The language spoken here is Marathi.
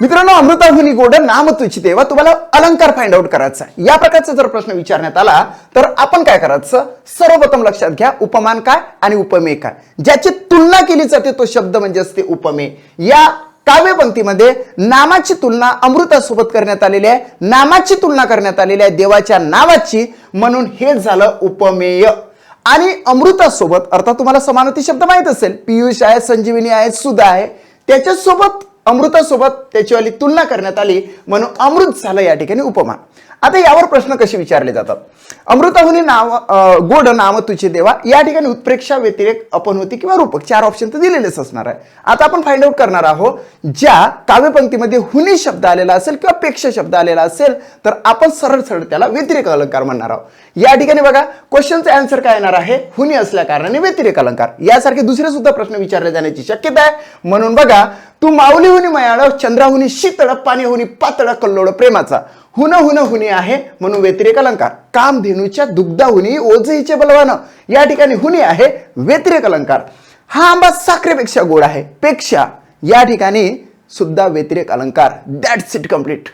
मित्रांनो अमृताहुनी गोड नाम तुझी तेव्हा तुम्हाला अलंकार फाइंड आउट करायचा या प्रकारचा जर प्रश्न विचारण्यात आला तर आपण काय करायचं? सर्वप्रथम लक्षात घ्या उपमान काय आणि उपमेय काय. ज्याची तुलना केली जाते तो शब्द म्हणजे असते उपमेय. या काव्यपंक्तीमध्ये नामाची तुलना अमृतासोबत करण्यात आलेली आहे. नामाची तुलना करण्यात आलेली आहे देवाच्या नावाची. म्हणून हे झालं उपमेय. आणि अमृतासोबत अर्थात तुम्हाला समानती शब्द माहीत असेल. पियुष आहे संजीवनी आहे सुधा आहे. त्याच्यासोबत अमृतासोबत त्याचीवाली तुलना करण्यात आली म्हणून अमृत झालं या ठिकाणी उपमान. आता यावर प्रश्न कसे विचारले जातात? अमृताहुनी नाव गोड नाम तुझे देवा या ठिकाणी उत्प्रेक्षा व्यतिरेक अपनहोती किंवा रूपक? चार ऑप्शन तर दिलेलेच असणार आहे. आता आपण फाइंड आउट करणार आहोत ज्या काव्यपंक्तीमध्ये हुनी शब्द आलेला असेल किंवा पेक्षा शब्द आलेला असेल तर आपण सरळ सरळ त्याला व्यतिरेक अलंकार म्हणणार आहोत. या ठिकाणी बघा क्वेश्चनचा आन्सर काय येणार आहे? हुनी असल्या कारणाने व्यतिरेक अलंकार. यासारखे दुसरे सुद्धा प्रश्न विचारले जाण्याची शक्यता आहे. म्हणून बघा तू माऊली हुनी मयाळ चंद्राहुनी शीतळ पाणी हुनी पातळ कल्लोळ प्रेमाचा. हुन हुन हुनी आहे म्हणून व्यतिरेक अलंकार. कामधेनूच्या दुग्धाहुनी ओझईचे बलवान. या ठिकाणी हुनी आहे व्यतिरेक अलंकार. हा आंबा साखरेपेक्षा गोड आहे. पेक्षा या ठिकाणी सुद्धा व्यतिरेक अलंकार. That's it complete